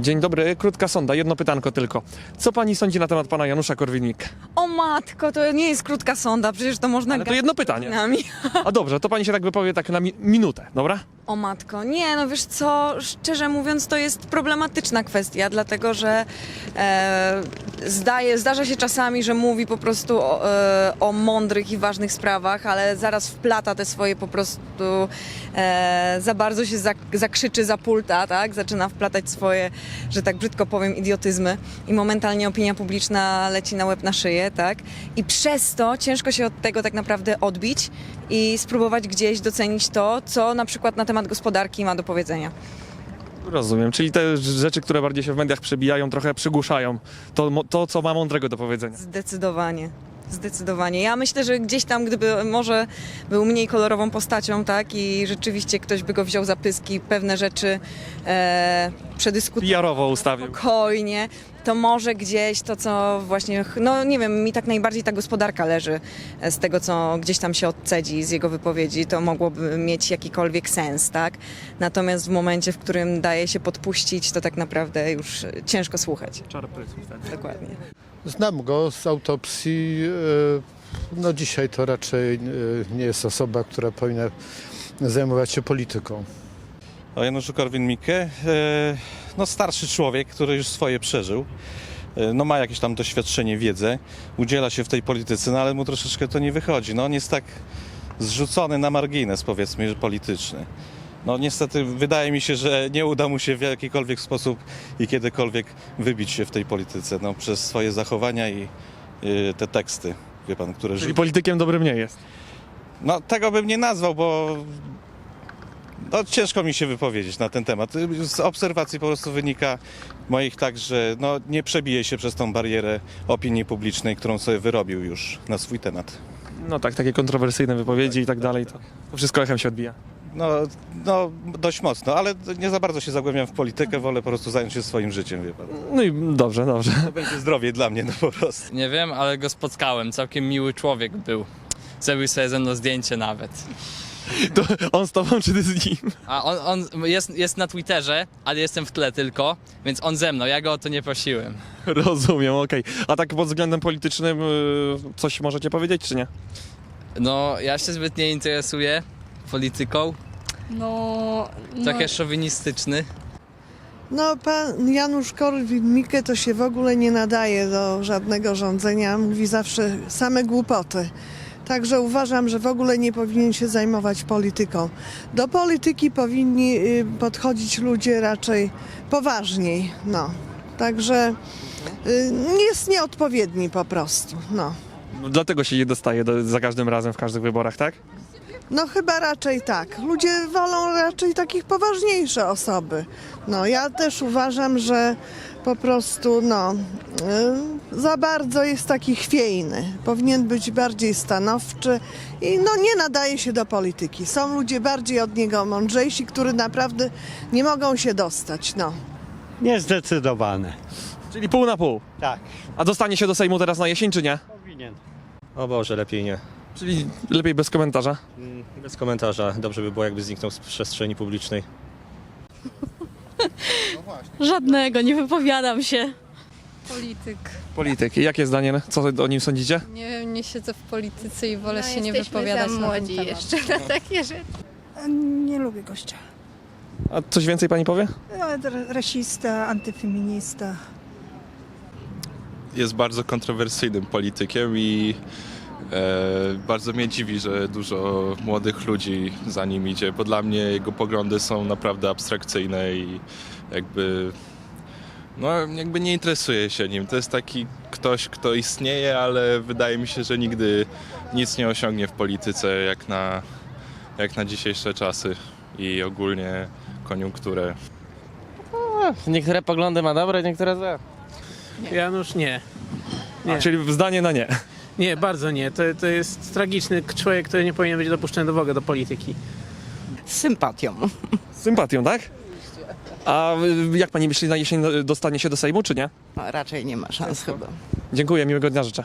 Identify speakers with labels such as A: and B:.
A: Dzień dobry, krótka sonda, jedno pytanko tylko. Co pani sądzi na temat pana Janusza Korwin-Mikke?
B: O matko, to nie jest krótka sonda, przecież to można
A: Ale to
B: gadać
A: jedno pytanie. A dobrze, to pani się tak wypowie tak na mi minutę, dobra?
B: O matko, nie, no wiesz co, szczerze mówiąc, to jest problematyczna kwestia, dlatego że e, zdaje, zdarza się czasami, że mówi po prostu o, e, o mądrych i ważnych sprawach, ale zaraz wplata te swoje po prostu, e, za bardzo się zak, zakrzyczy, zapulta, tak? Zaczyna wplatać swoje, że tak brzydko powiem, idiotyzmy i momentalnie opinia publiczna leci na łeb na szyję, tak? I przez to ciężko się od tego tak naprawdę odbić i spróbować gdzieś docenić to, co na przykład na temat gospodarki ma do powiedzenia.
A: Rozumiem, czyli te rzeczy, które bardziej się w mediach przebijają, trochę przygłuszają to, to co ma mądrego do powiedzenia.
B: Zdecydowanie. Zdecydowanie. Ja myślę, że gdzieś tam, gdyby może był mniej kolorową postacią, tak, i rzeczywiście ktoś by go wziął za pyski, pewne rzeczy e, przedyskutował
A: PR-owo ustawił.
B: spokojnie, to może gdzieś to, co właśnie, no nie wiem, mi tak najbardziej ta gospodarka leży e, z tego, co gdzieś tam się odcedzi z jego wypowiedzi, to mogłoby mieć jakikolwiek sens, tak? Natomiast w momencie, w którym daje się podpuścić, to tak naprawdę już ciężko słuchać. Dokładnie.
C: Znam go z autopsji. e, No dzisiaj to raczej e, nie jest osoba, która powinna zajmować się polityką.
D: O Januszu Korwin-Mikke, e, no starszy człowiek, który już swoje przeżył. No ma jakieś tam doświadczenie, wiedzę, udziela się w tej polityce, no ale mu troszeczkę to nie wychodzi. No on jest tak zrzucony na margines, powiedzmy, polityczny. No niestety wydaje mi się, że nie uda mu się w jakikolwiek sposób i kiedykolwiek wybić się w tej polityce, no przez swoje zachowania i y, te teksty, wie pan, które
A: Czyli politykiem dobrym nie jest.
D: No tego bym nie nazwał, bo no, ciężko mi się wypowiedzieć na ten temat. Z obserwacji po prostu wynika moich tak, że no, nie przebije się przez tą barierę opinii publicznej, którą sobie wyrobił już na swój temat.
A: No tak, takie kontrowersyjne wypowiedzi i tak dalej, to, to wszystko echem się odbija.
D: No, no dość mocno, ale nie za bardzo się zagłębiam w politykę, wolę po prostu zająć się swoim życiem, wie pan.
A: No i dobrze, dobrze.
D: To będzie zdrowie dla mnie, no po prostu.
E: Nie wiem, ale go spotkałem. Całkiem miły człowiek był. Zrobił sobie ze mną zdjęcie nawet.
A: To on z tobą, czy ty z nim?
E: A on, on jest, jest na Twitterze, ale jestem w tle tylko, więc on ze mną. Ja go o to nie prosiłem.
A: Rozumiem, okej. A tak pod względem politycznym y, coś możecie powiedzieć, czy nie?
E: No, ja się zbyt nie interesuję polityką.
F: No, no,
E: Trochę szowinistyczny.
G: No, pan Janusz Korwin-Mikke to się w ogóle nie nadaje do żadnego rządzenia. Mówi zawsze same głupoty. Także uważam, że w ogóle nie powinien się zajmować polityką. Do polityki powinni y, podchodzić ludzie raczej poważniej. No. Także y, jest nieodpowiedni po prostu. No.
A: No, dlatego się nie dostaje do, za każdym razem w każdych wyborach, tak?
G: No chyba raczej tak. Ludzie wolą raczej takich poważniejsze osoby. No ja też uważam, że po prostu no y, za bardzo jest taki chwiejny. Powinien być bardziej stanowczy i no nie nadaje się do polityki. Są ludzie bardziej od niego mądrzejsi, którzy naprawdę nie mogą się dostać. No.
H: Niezdecydowane.
A: Czyli pół na pół.
H: Tak,
A: A dostanie się do Sejmu teraz na jesień, czy nie?
H: powinien.
I: O Boże, lepiej nie.
A: Czyli lepiej bez komentarza.
I: Bez komentarza. Dobrze by było, jakby zniknął z przestrzeni publicznej.
F: żadnego, nie wypowiadam się. Polityk.
A: Polityk. Jakie zdanie, co o nim sądzicie?
F: Nie wiem, nie siedzę w polityce i wolę
J: No,
F: się nie
J: jesteśmy
F: wypowiadać
J: za
F: na
J: młodzi
F: temat.
J: jeszcze na takie rzeczy.
K: Nie lubię gościa.
A: A coś więcej pani powie?
K: Rasista, antyfeminista.
L: jest bardzo kontrowersyjnym politykiem i bardzo mnie dziwi, że dużo młodych ludzi za nim idzie, bo dla mnie jego poglądy są naprawdę abstrakcyjne i jakby no jakby nie interesuje się nim. To jest taki ktoś, kto istnieje, ale wydaje mi się, że nigdy nic nie osiągnie w polityce jak na, jak na dzisiejsze czasy i ogólnie koniunkturę.
I: Niektóre poglądy ma dobre, niektóre złe.
H: Janusz nie.
A: A, czyli zdanie na nie.
H: Nie, bardzo nie. To, to jest tragiczny człowiek, który nie powinien być dopuszczony w ogóle do polityki.
G: Z sympatią.
A: Z sympatią, tak? A y, jak pani myśli, na jesień dostanie się do Sejmu, czy nie?
G: Raczej nie ma szans chyba.
A: Dziękuję, miłego dnia życzę.